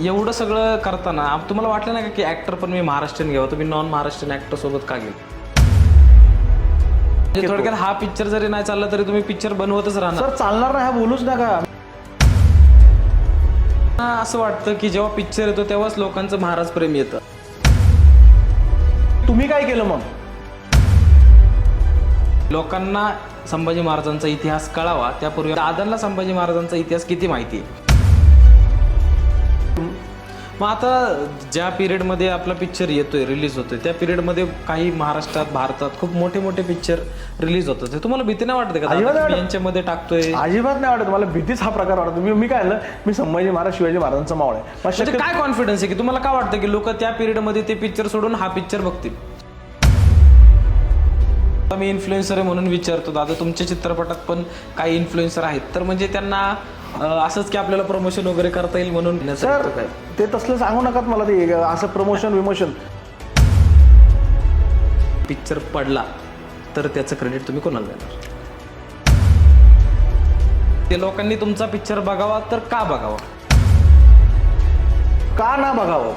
एवढं सगळं करताना आप- तुम्हाला वाटलं नाही का की ऍक्टर पण मी महाराष्ट्रीयन घ्यावं? तुम्ही नॉन महाराष्ट्रीयन ऍक्टर सोबत का गेलो म्हणजे थोडक्यात हा पिक्चर जरी नाही चालला तरी तुम्ही पिक्चर बनवतच राहणार. सर चालणार नाही हा बोलूच नका. मला असं वाटतं की जेव्हा पिक्चर येतो तेव्हाच लोकांचं महाराज प्रेम येतं. तुम्ही काय केलं मग? लोकांना संभाजी महाराजांचा इतिहास कळावा त्यापूर्वी दादांना संभाजी महाराजांचा इतिहास किती माहिती आहे? मग आता ज्या पिरियडमध्ये आपला पिक्चर येतोय रिलीज होतोय त्या पिरियडमध्ये काही महाराष्ट्रात भारतात खूप मोठे मोठे पिक्चर रिलीज होतात. हे तुम्हाला भीती नाही वाटते का? अजिबात नाही वाटत. यांच्यामध्ये टाकतोय. अजिबात नाही वाटत. मला भीतीच हा प्रकार वाटतो. मी मी काय मी संभाजी महाराज शिवाजी महाराजांचा मावळ आहे. मला म्हणजे शक्य काय कॉन्फिडन्स आहे की तुम्हाला काय वाटतं की लोक त्या पिरियडमध्ये ते पिक्चर सोडून हा पिक्चर बघतील? आता मी इन्फ्लुएन्सर आहे म्हणून विचारतो. दादा तुमच्या चित्रपटात पण काही इन्फ्लुएन्सर आहेत. तर म्हणजे त्यांना असंच की आपल्याला प्रमोशन वगैरे करता येईल म्हणून सर ते तसलं सांगू नका मला ते असं प्रमोशन विमोशन. पिक्चर पडला तर त्याचं क्रेडिट तुम्ही कोणाला देणार? ते लोकांनी तुमचा पिक्चर बघावा तर का बघावा? का ना बघावं?